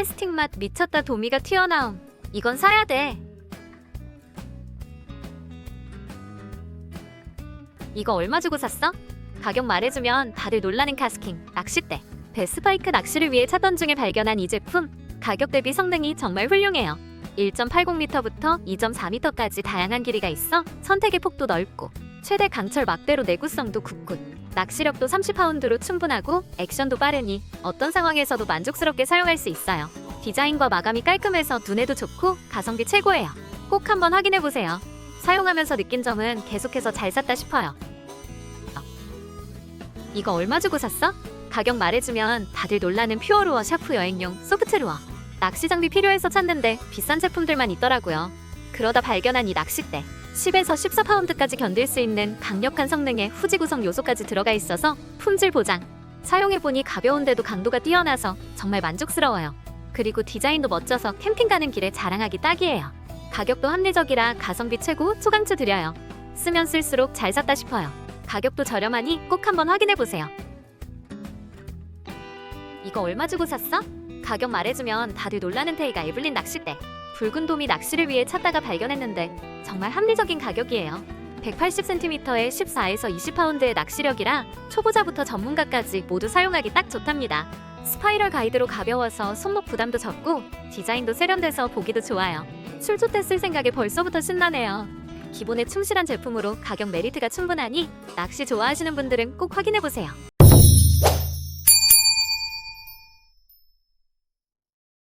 캐스팅 맛 미쳤다 도미가 튀어나옴. 이건 사야 돼. 이거 얼마 주고 샀어? 가격 말해주면 다들 놀라는 카스킹 낚싯대. 베스파이크 낚시를 위해 찾던 중에 발견한 이 제품. 가격 대비 성능이 정말 훌륭해요. 1.80m부터 2.4m까지 다양한 길이가 있어 선택의 폭도 넓고 최대 강철 막대로 내구성도 굳군. 낚시력도 30파운드로 충분하고 액션도 빠르니 어떤 상황에서도 만족스럽게 사용할 수 있어요. 디자인과 마감이 깔끔해서 눈에도 좋고 가성비 최고예요. 꼭 한번 확인해 보세요. 사용하면서 느낀 점은 계속해서 잘 샀다 싶어요. 이거 얼마 주고 샀어? 가격 말해주면 다들 놀라는 퓨어루어 샤프 여행용 소프트루어. 낚시 장비 필요해서 찾는데 비싼 제품들만 있더라고요. 그러다 발견한 이 낚싯대. 10에서 14파운드까지 견딜 수 있는 강력한 성능의 후지 구성 요소까지 들어가 있어서 품질 보장. 사용해보니 가벼운데도 강도가 뛰어나서 정말 만족스러워요. 그리고 디자인도 멋져서 캠핑 가는 길에 자랑하기 딱이에요. 가격도 합리적이라 가성비 최고 초강추 드려요. 쓰면 쓸수록 잘 샀다 싶어요. 가격도 저렴하니 꼭 한번 확인해 보세요. 이거 얼마 주고 샀어? 가격 말해주면 다들 놀라는 테이가 에블린 낚싯대. 붉은 도미 낚시를 위해 찾다가 발견했는데 정말 합리적인 가격이에요. 180cm에 14에서 20파운드의 낚시력이라 초보자부터 전문가까지 모두 사용하기 딱 좋답니다. 스파이럴 가이드로 가벼워서 손목 부담도 적고 디자인도 세련돼서 보기도 좋아요. 출조 때 쓸 생각에 벌써부터 신나네요. 기본에 충실한 제품으로 가격 메리트가 충분하니 낚시 좋아하시는 분들은 꼭 확인해 보세요.